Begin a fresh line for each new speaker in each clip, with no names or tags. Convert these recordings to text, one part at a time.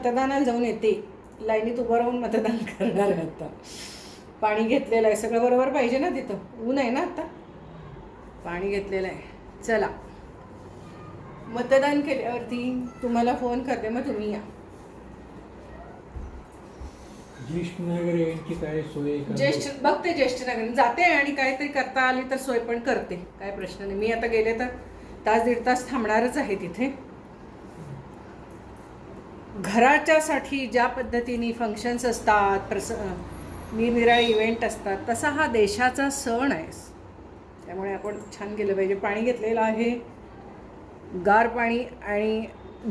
मतदानाला जाऊन येते. लाईनीत उभं राहून मतदान करणार आहे आता. पाणी घेतलेलं आहे. सगळं बरोबर पाहिजे ना तिथं? ऊन आहे ना आता? पाणी घेतलेलं आहे. चला. मतदान केल्यावरती तुम्हाला फोन करते. मग तुम्ही या.
ज्येष्ठ नागरिकांची काय सोय?
ज्येष्ठ बघते ज्येष्ठ नागरिक. जाते आणि काहीतरी करता आली तर सोय पण करते. काय प्रश्न नाही. मी आता गेले तर तास दीड तास थांबणारच आहे तिथे. घराच्यासाठी ज्या पद्धतीने फंक्शन्स असतात प्रस निरनिराळे इव्हेंट असतात तसा हा देशाचा सण आहे. त्यामुळे आपण छान केलं पाहिजे. पाणी घेतलेलं आहे गार पाणी आणि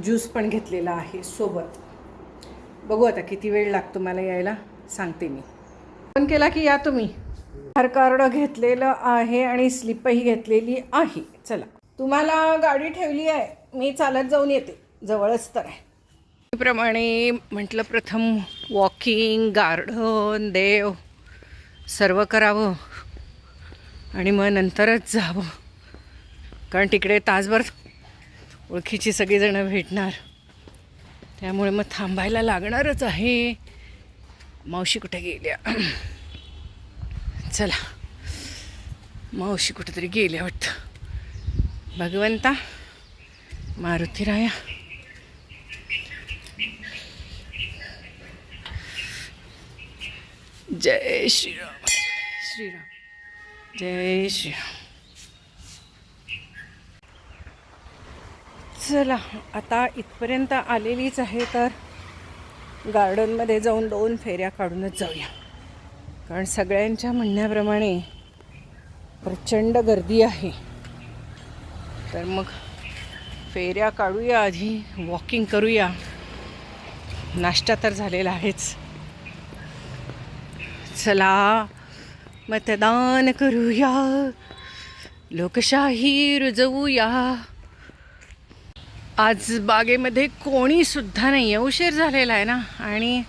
ज्यूस पण घेतलेला आहे सोबत. बघू आता किती वेळ लागतो मला यायला? सांगते मी. फोन केला की या तुम्ही. आधार कार्ड घेतलेलं आहे आणि स्लिपही घेतलेली आहे. चला. तुम्हाला गाडी ठेवली आहे. मी चालत जाऊन येते. जवळच तर आहे. प्रमाणे म्हटलं प्रथम वॉकिंग गार्डन देव सर्व करावं. आणि मग नंतरच जावं. कारण तिकडे तासभर ओळखीची सगळीजणं भेटणार. त्यामुळे मग थांबायला लागणारच आहे. मावशी कुठे गेल्या? चला. मावशी कुठेतरी गेल्या वाटतं. भगवंता मारुती राया जय श्रीराम. श्रीराम. जय श्रीराम. चला आता इथपर्यंत आलेलीच आहे तर गार्डनमध्ये जाऊन दोन फेऱ्या काढूनच जाऊया. कारण सगळ्यांच्या म्हणण्याप्रमाणे प्रचंड गर्दी आहे. तर मग फेऱ्या काढूया आधी वॉकिंग करूया. नाश्ता तर झालेला आहेच. चला मतदान करूया लोकशाही रुजवूया. आज बागेमध्ये कोणीसुद्धा नाही आहे उशीर झालेला आहे ना? आणि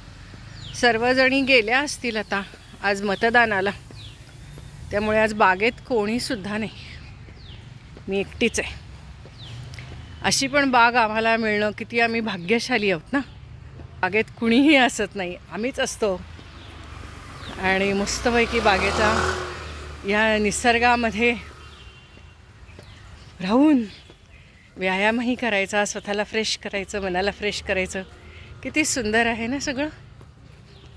सर्वजणी गेल्या असतील आता आज मतदानाला. त्यामुळे आज बागेत कोणीसुद्धा नाही. मी एकटीच आहे. अशी पण बाग आम्हाला मिळणं किती आम्ही भाग्यशाली आहोत ना? बागेत कुणीही असत नाही आम्हीच असतो. आणि मस्तपैकी बागेचा या निसर्गामध्ये राहून व्यायामही करायचा स्वतःला फ्रेश करायचं मनाला फ्रेश करायचं. किती सुंदर आहे ना सगळं?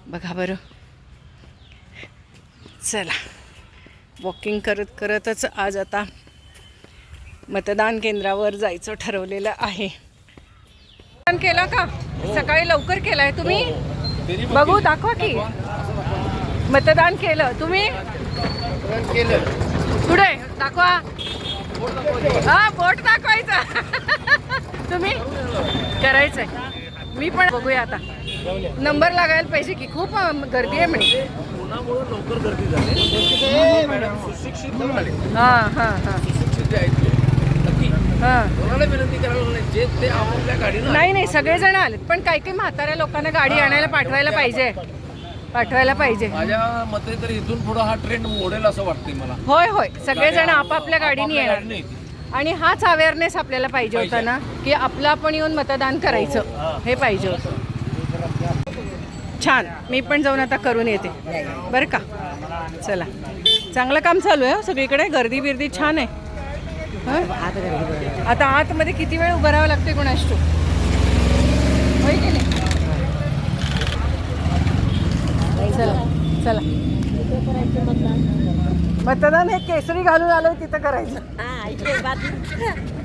बघा बरं. चला. वॉकिंग करत करतच आज आता मतदान केंद्रावर जायचं ठरवलेलं आहे. केलं का? सकाळी लवकर केलंय तुम्ही? बघू दाखवा की. मतदान केलं. तुम्ही? पुढे दाखवा. हा बोट दाखवायचा. तुम्ही? करायचंय. मी पण बघूया आता. नंबर लागायला पाहिजे की खूप गर्दी आहे म्हणे.
उन्हामुळे लवकर गर्दी झाली? मॅडम. सुशिक्षित झाले
हा हा हा.
सुशिक्षित जे आहेत ते. नक्की.
हा.
कोणाला विनंती करायला नाही. जे ते आपापल्या गाडीनं
नाही नाही सगळेजण आलेत. पण काही काही म्हाताऱ्या लोकांना गाडी आणायला पाठवायला पाहिजे. पाठवायला पाहिजे.
माझ्या मते तर इथून पुढे हा ट्रेंड मोडेल असं वाटतंय मला.
होय होय. सगळेजण आपापल्या गाडीने येणार.
गाडीने येतील.
आणि हाच अवेअरनेस आपल्याला पाहिजे होता ना की आपलं आपण येऊन मतदान करायचं. हे पाहिजे होतं. छान. मी पण जाऊन आता करून येते. बरं का? चला. चांगलं काम चालू आहे हो सगळीकडे. गर्दी बिर्दी छान आहे. हं? आता आतमध्ये किती वेळ उभं राहावं लागते ठाऊक. होय की नाही? चला चला. मतदान हे केसरी घालून आलोय तिथं करायचं.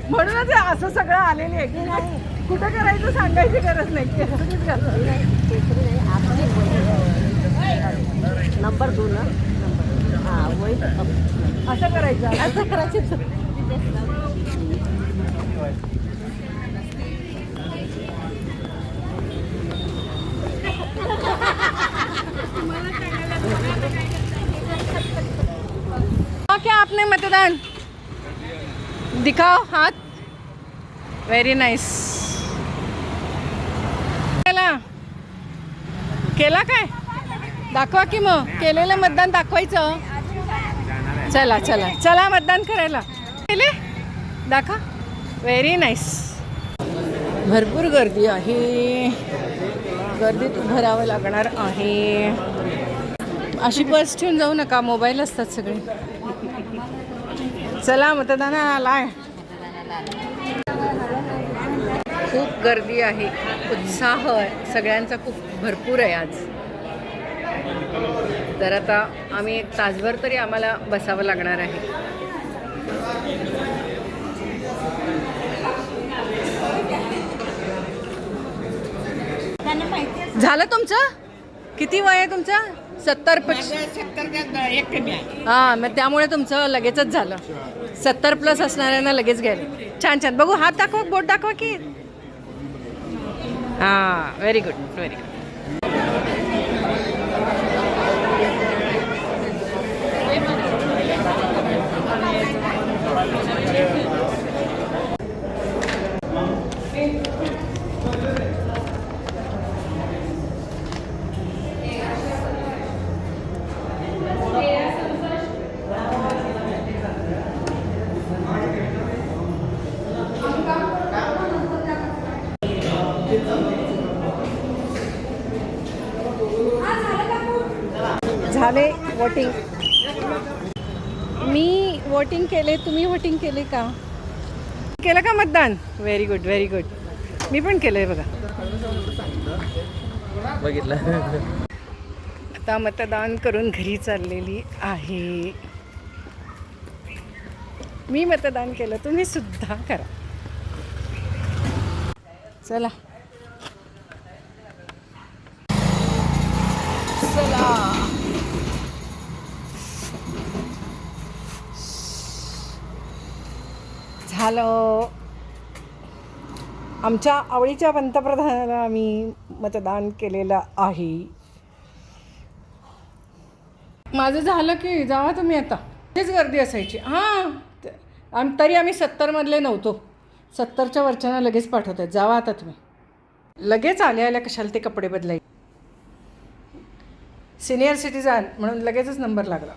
म्हणूनच हे असं सगळं आलेले आहे. की नाही. कुठं करायचं सांगायची गरज नाही. केसरीच घालून
नंबर दोन हा.
असं करायचं.
असं करायचं
हाँ, क्या आपने मतदान दिखाओ हाथ। व्हेरी नाईस केला? केला काय? दाखवा की मग. केलेलं मतदान दाखवायचं. चला चला. चला मतदान करायला. केले? दाखवा. व्हेरी नाईस भरपूर गर्दी आहे. गर्दीत उभं राहावं लागणार आहे. अशी बस ठेवून जाऊ नका. मोबाईल असतात सगळे. चला मतदानाला आहे खूप गर्दी आहे. उत्साह सगळ्यांचा खूप भरपूर आहे आज. तर आता आम्ही एक तासभर तरी आम्हाला बसावं लागणार आहे. झालं तुमचं? किती वय आहे तुमचं? सत्तर हां मग त्यामुळे तुमचं लगेचच झालं. सत्तर प्लस असणाऱ्यांना लगेच घ्यायला. छान छान. बघू हात दाखवा बोट दाखवा की. हां व्हेरी गुड व्हेरी गुड झाले वोटिंग मी वोटिंग केले तुम्ही वोटिंग केले का? केलं का मतदान? व्हेरी गुड व्हेरी गुड मी पण केलं आहे बघा.
बघितलं.
आता मतदान करून घरी चाललेली आहे. मी मतदान केलं तुम्ही सुद्धा करा. चला. चला. काल आमच्या आवडीच्या पंतप्रधानाला आम्ही मतदान केलेलं आहे. माझं झालं की जावा तुम्ही आता. तेच गर्दी असायची. हां आम तरी आम्ही सत्तरमधले नव्हतो. सत्तरच्या वरच्यांना लगेच पाठवत आहेत जावा आता तुम्ही. लगेच आल्या आल्या कशाला ते कपडे बदलायचे? सिनियर सिटीजन म्हणून लगेचच नंबर लागला.